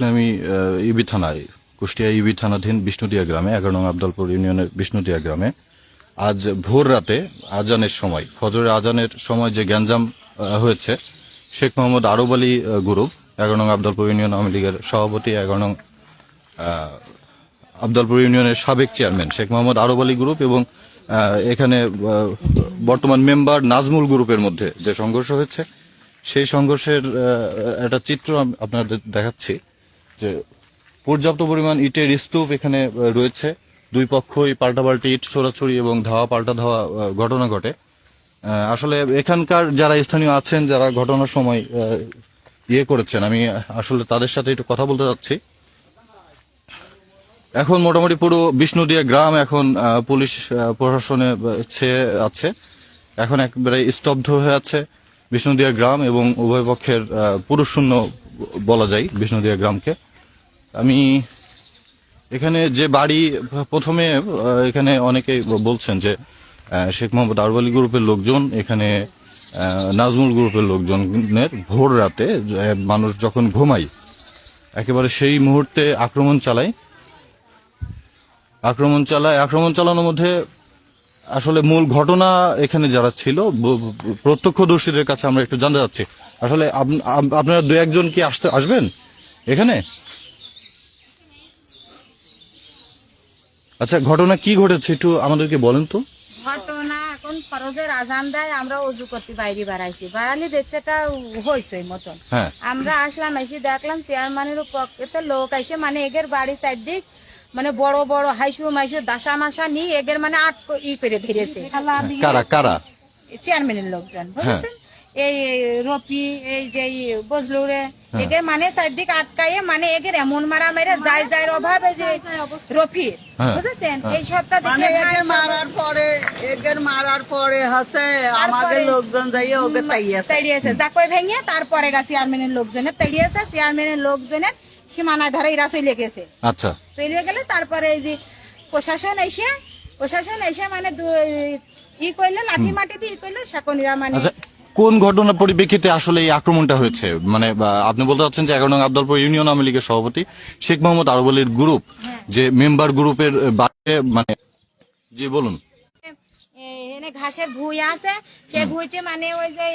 ইসলামী ইবি থানায়, কুষ্টিয়া ইবি থানাধীন বিষ্ণুদিয়া গ্রামে, এগারো নং আবদালপুর ইউনিয়নের বিষ্ণুদিয়া গ্রামে, আজ ভোর রাতে আজানের সময় ফজরে আজানের সময় যে গ্যাঞ্জাম হয়েছে, শেখ মোহাম্মদ আরব আলী গ্রুপ, এগারো নং আবদালপুর ইউনিয়ন আওয়ামী লীগের সভাপতি, এগারো নং আবদালপুর ইউনিয়নের সাবেক চেয়ারম্যান, শেখ মোহাম্মদ আরব আলী গ্রুপ এবং এখানে বর্তমান মেম্বার নাজমুল গ্রুপের মধ্যে যে সংঘর্ষ হয়েছে, সেই সংঘর্ষের একটা চিত্র আপনাদের দেখাচ্ছি। যে পর্যাপ্ত পরিমাণ ইটের স্তূপ এখানে রয়েছে। দুই পক্ষই পাল্টাপাল্টি ইট ছোড়াছড়ি এবং ধাওয়া পাল্টা ধাওয়া ঘটনা ঘটে। আসলে এখানকার যারা স্থানীয় আছেন যারা ঘটনার সময় ইয়ে করেছেন আমি আসলে তাদের সাথে একটু কথা বলতে চাচ্ছি এখন মোটামুটি পুরো বিষ্ণুদিয়া গ্রাম এখন পুলিশ প্রশাসনে ছেয়ে আছে। এখন একবারে স্তব্ধ হয়ে আছে বিষ্ণুদিয়া গ্রাম এবং উভয় পক্ষের আহ, পুরুষ শূন্য বলা যায় বিষ্ণুদিয়া গ্রামকে। আমি এখানে যে বাড়ি, প্রথমে এখানে অনেকেই বলছেন যে শেখ মোহাম্মদ আরবালি গ্রুপের লোকজন, এখানে নাজমুল গ্রুপের লোকজনের ভোর রাতে মানুষ যখন ঘুমায়, একেবারে সেই মুহূর্তে আক্রমণ চালায়। আক্রমণ চালায়, আক্রমণ চালানোর মধ্যে আসলে মূল ঘটনা এখানে যারা ছিল প্রত্যক্ষদর্শীদের কাছে আমরা একটু জানতে চাচ্ছি। আসলে আপ- আপ- আপনারা দু একজন কি আসতে, আসবেন এখানে? আচ্ছা ঘটনা কি ঘটেছে একটু আমাদেরকে বলেন তো। ঘটনা এখন ফরজের আজান দেয় আমরা অজু করতে বাইরে বাড়াইছি। বাড়ালে দেখছি এটা হয়েছে মতন। হ্যাঁ। আমরা আসলাম এসে দেখলাম চেয়ারম্যানের পক্ষেতে লোক এসে মানে এগের বাড়ি চারদিক মানে বড় বড় হাইসু মাইসু দাসা মাসা নিয়ে এগের মানে আট ই করে ধরেছে। কারা কারা? চেয়ারম্যানের লোকজন বুঝেছেন? এই রপি এই যে এই বজলুরে একে মানে চারদিক আটকাইয়ে মানে একে এমন মারা মেরে যায় যায় অভাবে যে রফি হ্যাঁ, বুঝেছেন? এই সবটা মানে দেখে এদের ভাই মারার পরে এদের মারার পরে হচ্ছে আমাদের লোকজন যাইয়ে ওকে তাইয়াছে তাড়িয়েছে। জাকই ভেঙে তারপরে গা চেয়ারম্যানের লোকজনের তাড়িয়েছে। চেয়ারম্যানের লোকজনের সীমানায় ধরে এরা চলে গেছে। আচ্ছা। চলে গেলে তারপরে এই যে প্রশাসন এসে প্রশাসন এসে মানে দু- ই করলে লাঠি মাটি দিয়ে ই করলে শাকনিরা মানে আচ্ছা কোন ঘটনার পরিপ্রেক্ষিতে আসলে এই আক্রমণটা হয়েছে? মানে আপনি বলতে চাচ্ছেন যে এগারো নং আবদলপুর ইউনিয়ন আওয়ামী লীগের সভাপতি শেখ মোহাম্মদ আরবলির গ্রুপ যে মেম্বার গ্রুপের বাড়িতে মানে জি, বলুন। ঘাসের ভুই আছে সেই ভুইতে মানে ওই যে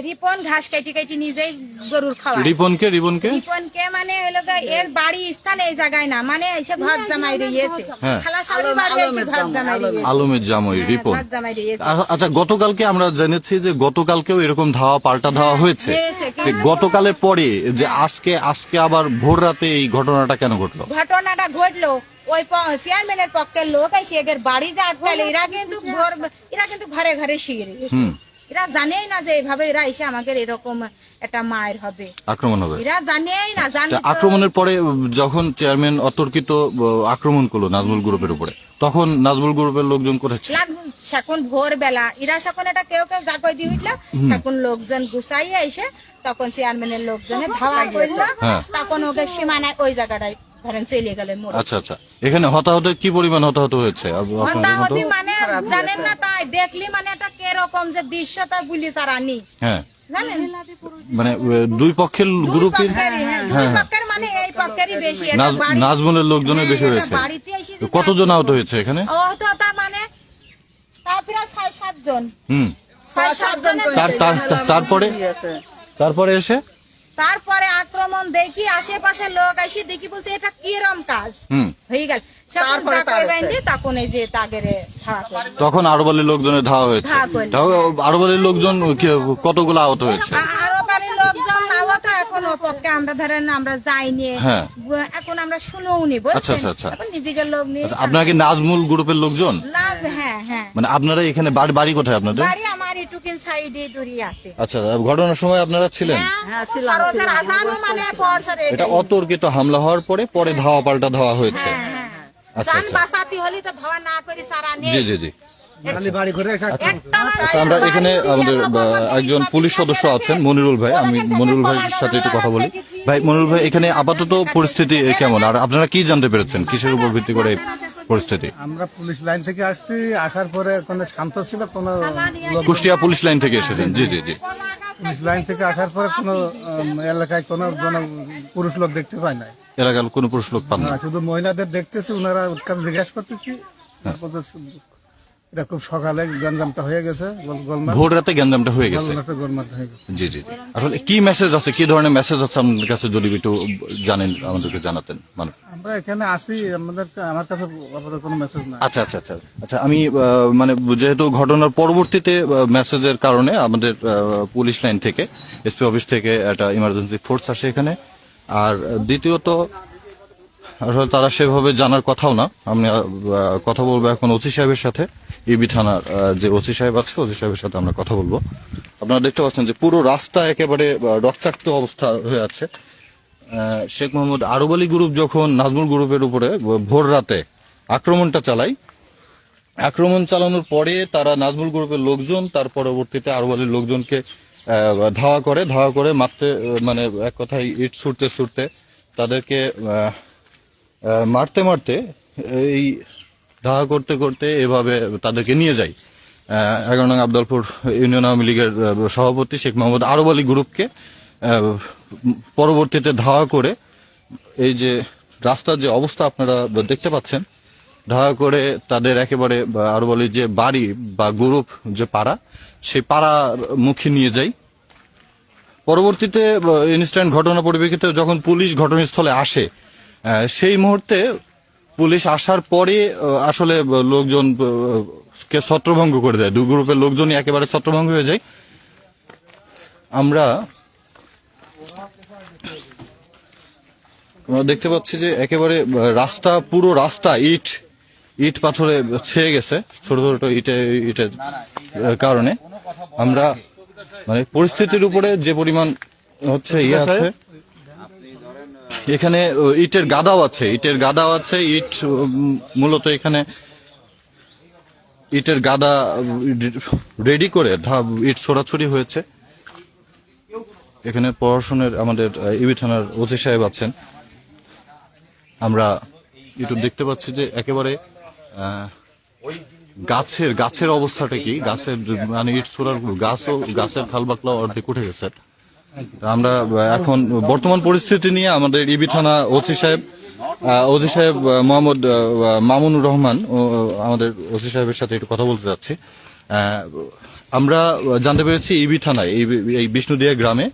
রিপন ঘাস কেটে কেটে নিজেই গরুর খাওয়া। রিপনকে রিপনকে? রিপনকে মানে হলো এর বাড়ি স্থান এই জায়গায় না মানে এসে ঘর জামাই রয়েছে। হ্যাঁ। বাড়ি এসে ঘর জামাই রয়েছে আলমের। জামই রিপন। ঘর জামাই রয়েছে। আ- আচ্ছা গতকালকে আমরা জেনেছি যে গতকালকেও এরকম ধাওয়া পাল্টা ধাওয়া হয়েছে। হয়েছে, গতকালের পরে যে আজকে আজকে আবার ভোর রাতে এই ঘটনাটা কেন ঘটলো? ঘটনাটা ঘটলো। ওই প- চেয়ারম্যানের পক্ষের লোক এসে এদের বাড়ি যে আটকালে এরা কিন্তু ঘর এরা কিন্তু ঘরে ঘরে শুয়ে রয়েছে এরা জানেই না যে এইভাবে এরা এসে আমাদের এরকম একটা মায়ের হবে। আক্রমণ হবে। এরা জানেই না জানে আক্রমণের পরে যখন চেয়ারম্যান অতর্কিত আক্রমণ করল নাজমুল গ্রুপের উপরে তখন নাজমুল গ্রুপের লোকজন করেছে সেখন ভোর বেলা এরা সেখন এটা কেউ কেউ জাগই দিয়ে উঠল সেখন লোকজন গুছাইয়া এসে তখন চেয়ারম্যানের লোকজনে ধাওয়া করল। হ্যাঁ। তখন ওকে সীমানায় ওই জায়গাটায় ধরেন চলে গেলেন আচ্ছা আচ্ছা। এখানে হতাহতের কি পরিমাণ হতাহত হয়েছে? আপ- আপনাদের মতো? হতাহতি মানে জানেন না তাই দেখলি মানে এটা কীরকম যে দৃশ্য তার পুলিশ আর আনি হ্যাঁ। মানে দুই পক্ষের গ্রুপের? পক্ষেরই, হ্যাঁ, দুই পক্ষের মানে এই পক্ষেরই বেশি। এটা নাজ- বাড়ি- নাজমুলের লোকজনের বেশি হ্যাঁ, হয়েছে। কতজন আহত হয়েছে এখানে? আহত মানে তা প্রায় ছয় সাতজন হুম। ছয় সাতজনের তার- তার- তার- তারপরে তারপরে এসে? তারপরে আক্রমণ দেখি আশেপাশের লোক এসে দেখি বলছে এটা কিরম কাজ? হয়ে গেল। তখন এই যে তাগেরে ধাওয়া করল। তখন আরবালির লোকজনের ধাওয়া হয়েছে। লোকজন কতগুলো আহত হয়েছে? আরও লোকজন আহত এখন পক্ষে আমরা ধরেন আমরা যাইনি। হ্যাঁ। এখন আমরা শুনেও নি আচ্ছা, আচ্ছা, আচ্ছা। নিজেদের লোক নিয়ে আপনারা কি নাজমুল গ্রুপের লোকজন? হ্যাঁ হ্যাঁ। মানে আপনারা এখানে বাড়ি বাড়ি কোথায় আপনাদের? এটুকিন সাইডে দূরে আছে। আচ্ছা ঘটনার সময় আপনারা ছিলেন? হ্যাঁ, ছিলাম, আজানও মানে এটা অতর্কিত হামলা হওয়ার পরে পরে ধাওয়া পাল্টা ধাওয়া হয়েছে। আচ্ছা জান আচ্ছা। বাসাতি হলি তো ধোয়া না করি সারা নেই। জি জি জি। আচ্ছা আমরা এখানে আমাদের একজন পুলিশ সদস্য আছেন মনিরুল ভাই। আমি মনিরুল ভাইয়ের সাথে একটু কথা বলি। ভাই মনিরুল ভাই এখানে আপাতত পরিস্থিতি কেমন? আর আপনারা কি জানতে পেরেছেন? কিসের উপর ভিত্তি করে পরিস্থিতি? আমরা পুলিশ লাইন থেকে আসছি আসার পরে কোনো শান্ত ছিল কোনো কুষ্টিয়া পুলিশ লাইন থেকে এসেছেন। জি জি জি। পুলিশ লাইন থেকে আসার পরে কোনো এলাকায় কোনো কোনো পুরুষ লোক দেখতে পাই নাই। এলাকার কোনো পুরুষ লোক পান না না, শুধু মহিলাদের দেখতেছি ওনারা কাছে জিজ্ঞাসা করতেছি হ্যাঁ। এটা খুব সকালে গঞ্জামটা হয়ে গেছে ভোর রাতে গ্যাঞ্জামটা হয়ে গেছে? জি জি। আসলে কি মেসেজ আছে? কি ধরনের মেসেজ আছে আপনার কাছে যদি একটু জানেন আমাদেরকে জানাতেন মানে আমরা এখানে আসি আমাদের আমার কাছে কোনো মেসেজ নাই। আচ্ছা আচ্ছা আচ্ছা। আচ্ছা আমি মানে যেহেতু ঘটনার পরবর্তীতে মেসেজের কারণে আমাদের পুলিশ লাইন থেকে এসপি অফিস থেকে একটা ইমার্জেন্সি ফোর্স আসে এখানে। আর দ্বিতীয়ত আসলে তারা সেভাবে জানার কথাও না। আমি কথা বলব এখন ওসি সাহেবের সাথে। ইবি থানার যে ওসি সাহেব আছে, ওসি সাহেবের সাথে আমরা কথা বলব। আপনারা দেখতে পাচ্ছেন যে পুরো রাস্তা একেবারে রক্তাক্ত অবস্থা হয়ে আছে। শেখ মোহাম্মদ আরব আলী গ্রুপ যখন নাজমুল গ্রুপের উপরে ভোর রাতে আক্রমণটা চালায়, আক্রমণ চালানোর পরে তারা নাজমুল গ্রুপের লোকজন, তার পরবর্তীতে আরব আলীর লোকজনকে ধাওয়া করে ধাওয়া করে মারতে মানে এক কথায় ইট ছুটতে ছুটতে তাদেরকে মারতে মারতে এই ধাওয়া করতে করতে এভাবে তাদেরকে নিয়ে আহ, এগারো নং আবদালপুর ইউনিয়ন আওয়ামী লীগের সভাপতি শেখ মোহাম্মদ আরব আলী গ্রুপকে পরবর্তীতে ধাওয়া করে এই যে রাস্তার যে অবস্থা আপনারা দেখতে পাচ্ছেন ধাওয়া করে তাদের একেবারে বা আরও বলি যে বাড়ি বা গ্রুপ যে পাড়া সেই পাড়া মুখে নিয়ে যায়। পরবর্তীতে ইনস্ট্যান্ট ঘটনা পরিপ্রেক্ষিতে যখন পুলিশ ঘটনাস্থলে আসে সেই মুহূর্তে পুলিশ আসার পরে আসলে লোকজন কে ছত্রভঙ্গ করে দেয়। দুই গ্রুপের লোকজনই একেবারে ছত্রভঙ্গ হয়ে যায়। আমরা আমরা দেখতে পাচ্ছি যে একেবারে রাস্তা পুরো রাস্তা ইট ইট পাথরে ছেয়ে গেছে ছোট ছোট ইটে ইটের কারণে। আমরা মানে পরিস্থিতির উপরে যে পরিমাণ হচ্ছে ইয়ে আছে এখানে ইটের গাদাও আছে, ইটের গাদাও আছে, ইট মূলত এখানে ইটের গাদা রেডি করে, ধা- ইট ছোড়াছড়ি হয়েছে। এখানে প্রশাসনের আমাদের ইবি থানার ওসি সাহেব আছেন। আমরা একটু দেখতে পাচ্ছি যে একেবারে গাছের গাছের অবস্থাটা কি? গাছের মানে ইট ছোড়ার গাছও, গাছের থাল বাকলা অর্ধেক উঠে গেছে। আমরা এখন বর্তমান পরিস্থিতি নিয়ে আমাদের ইবি থানা ওসি সাহেব ওসি সাহেব মোহাম্মদ মামুনুর রহমান আমাদের ওসি সাহেবের সাথে একটু কথা বলতে যাচ্ছি। আমরা জানতে পেরেছি ইবি থানায়, এই বিষ্ণুদিয়া গ্রামে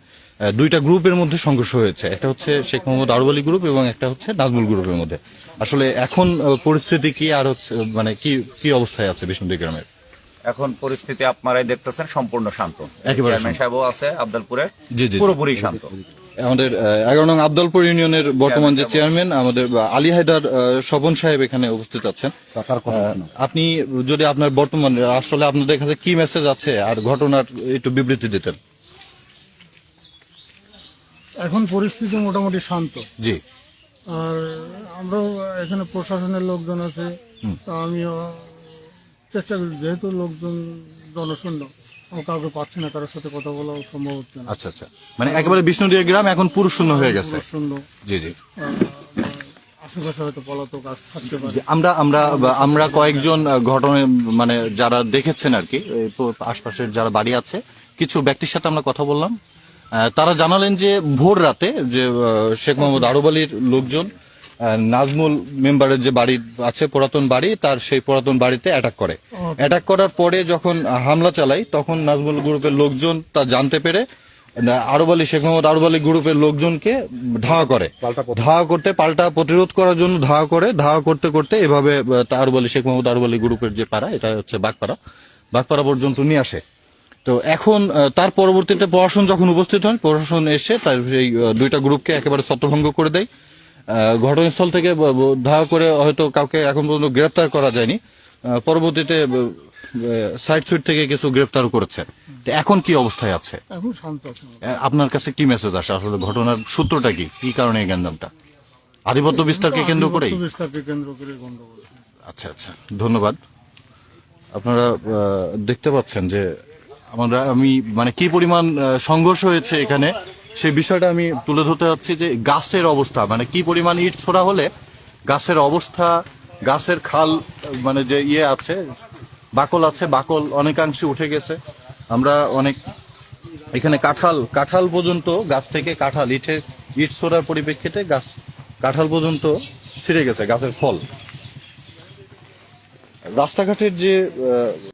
দুইটা গ্রুপের মধ্যে সংঘর্ষ হয়েছে। একটা হচ্ছে শেখ মোহাম্মদ আরওয়ালি গ্রুপ এবং একটা হচ্ছে নাজমুল গ্রুপের মধ্যে। আসলে এখন পরিস্থিতি কি আর হচ্ছে মানে কি কি অবস্থায় আছে বিষ্ণুদিয়া গ্রামের? এখন পরিস্থিতি আপনারাই দেখতেছেন সম্পূর্ণ শান্ত। চেয়ারম্যান শান্ত। সাহেবও আছে আবদালপুরে জি, জি, জি। পুরোপুরি শান্ত। আমাদের এগারো নং আবদলপুর ইউনিয়নের বর্তমান যে চেয়ারম্যান আমাদের আলী হায়দার আহ, স্বপন সাহেব এখানে উপস্থিত আছেন। আপনি যদি আপনার বর্তমান আসলে আপনাদের কাছে কি মেসেজ আছে? আর ঘটনার একটু বিবৃতি দিতেন। এখন পরিস্থিতি মোটামুটি শান্ত। জি। আর আমরাও এখানে প্রশাসনের লোকজন আছে। আমিও চেষ্টা করি যেহেতু লোকজন জনশূন্য আমি কাউকে পাচ্ছি না কারোর সাথে কথা বলা সম্ভব হচ্ছে না। আচ্ছা আচ্ছা। মানে একেবারে বিষ্ণুদিয়া গ্রাম এখন পুরুষ শূন্য হয়ে গেছে। শূন্য জি জি। আশেপাশে হয়তো পলাতক আস থাকতে পারে। আমরা আমরা আমরা কয়েকজন ঘটনা মানে যারা দেখেছেন আর কি আশপাশের যারা বাড়ি আছে কিছু ব্যক্তির সাথে আমরা কথা বললাম। তারা জানালেন যে ভোর রাতে যে শেখ মোহাম্মদ আরব আলীর লোকজন নাজমুল মেম্বারের যে বাড়ি আছে পুরাতন বাড়ি তার সেই পুরাতন বাড়িতে অ্যাটাক করে। অ্যাটাক করার পরে যখন হামলা চালায় তখন নাজমুল গ্রুপের লোকজন তা জানতে পেরে না, আরব আলী শেখ মোহাম্মদ আরব আলী গ্রুপের লোকজনকে ধাওয়া করে। ধাওয়া করতে পাল্টা প্রতিরোধ করার জন্য ধাওয়া করে ধাওয়া করতে করতে এভাবে আহ, তা আরব আলী শেখ মোহাম্মদ আরব আলী গ্রুপের যে পাড়া এটা হচ্ছে বাগপাড়া বাগপাড়া পর্যন্ত নিয়ে আসে। তো এখন তার পরবর্তীতে প্রশাসন যখন উপস্থিত হন প্রশাসন এসে তার সেই দুইটা গ্রুপকে একেবারে ছত্রভঙ্গ করে দেয়। ঘটনাস্থল থেকে ধাওয়া করে হয়তো কাউকে এখন পর্যন্ত গ্রেপ্তার করা যায়নি। পরবর্তীতে সাইড সুইট থেকে কিছু গ্রেপ্তার করেছে। এখন কি অবস্থায় আছে? এখন শান্ত আছে। আপনার কাছে কি মেসেজ আসে? আসলে ঘটনার সূত্রটা কি? কি কারণে এই গ্যাঞ্জামটা আধিপত্য বিস্তারকে কেন্দ্র করেই? বিস্তারকে কেন্দ্র করে গন্ডগোল। আচ্ছা আচ্ছা ধন্যবাদ। আপনারা দেখতে পাচ্ছেন যে আমরা আমি মানে কি পরিমাণ সংঘর্ষ হয়েছে এখানে? সেই বিষয়টা আমি তুলে ধরতে যাচ্ছি যে গাছের অবস্থা মানে কি পরিমাণ ইট ছোড়া হলে গাছের অবস্থা, গাছের খাল মানে যে ইয়ে আছে, বাকল আছে, বাকল অনেকাংশে উঠে গেছে। আমরা অনেক, এখানে কাঁঠাল কাঁঠাল পর্যন্ত গাছ থেকে কাঁঠাল, ইটে, ইট ছোড়ার পরিপ্রেক্ষিতে গাছ, কাঁঠাল পর্যন্ত ছিঁড়ে গেছে, গাছের ফল। রাস্তাঘাটের যে